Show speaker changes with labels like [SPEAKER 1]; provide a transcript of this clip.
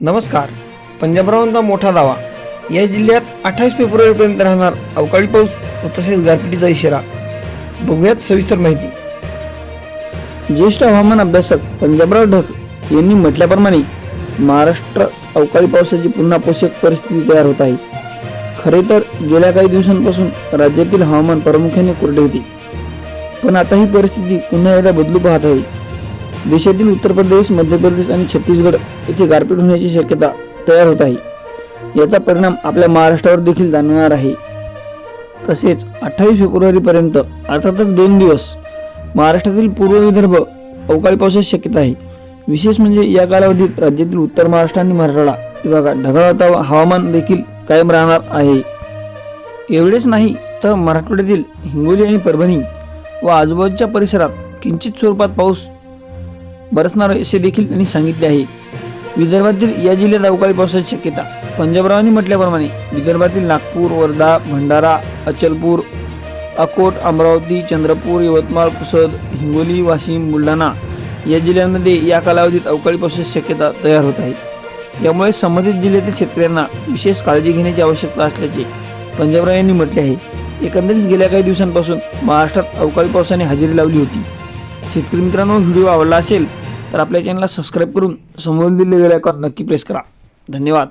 [SPEAKER 1] नमस्कार. पंजाबरावांचा मोठा दावा. या जिल्ह्यात अठ्ठावीस फेब्रुवारीपर्यंत राहणार अवकाळी पाऊस व तसेच गारपिटीचा इशारा. बघूयात सविस्तर माहिती. ज्येष्ठ हवामान अभ्यासक पंजाबराव ढग यांनी म्हटल्याप्रमाणे महाराष्ट्र अवकाळी पावसाची पुन्हा पोषक परिस्थिती तयार होत आहे. खरे तर गेल्या काही दिवसांपासून राज्यातील हवामान प्रामुख्याने कोरडे होते. पण आता ही परिस्थिती पुन्हा एकदा बदलू पाहत आहे. देशातील उत्तर प्रदेश मध्य प्रदेश आणि छत्तीसगड येथे गारपीट होण्याची शक्यता तयार होत आहे. याचा परिणाम आपल्या महाराष्ट्रावर देखील जाणवणार आहे. तसेच अठ्ठावीस फेब्रुवारीपर्यंत अर्थातच दोन दिवस महाराष्ट्रातील पूर्व विदर्भ अवकाळी पावसाची शक्यता आहे. विशेष म्हणजे या कालावधीत राज्यातील उत्तर महाराष्ट्र आणि मराठवाडा विभागात ढगाळ हवामान देखील कायम राहणार आहे. एवढेच नाही तर मराठवाड्यातील हिंगोली आणि परभणी व आजूबाजूच्या परिसरात किंचित स्वरूपात पाऊस बरसणार असे देखील त्यांनी सांगितले आहे. विदर्भातील या जिल्ह्यात अवकाळी पावसाची शक्यता. पंजाबरावांनी म्हटल्याप्रमाणे विदर्भातील नागपूर वर्धा भंडारा अचलपूर अकोट अमरावती चंद्रपूर यवतमाळ पुसद हिंगोली वाशिम बुलढाणा या जिल्ह्यांमध्ये या कालावधीत अवकाळी पावसाची शक्यता तयार होत आहे. यामुळे संबंधित जिल्ह्यातील शेतकऱ्यांना विशेष काळजी घेण्याची आवश्यकता असल्याचे पंजाबराव यांनी म्हटले आहे. एकंदरीत गेल्या काही दिवसांपासून महाराष्ट्रात अवकाळी पावसाने हजेरी लावली होती. शेतकरी मित्रांनो व्हिडिओ आवडला असेल तर आपल्या चॅनलला सबस्क्राईब करून समोर दिलेल्या आयकॉन नक्की प्रेस करा. धन्यवाद.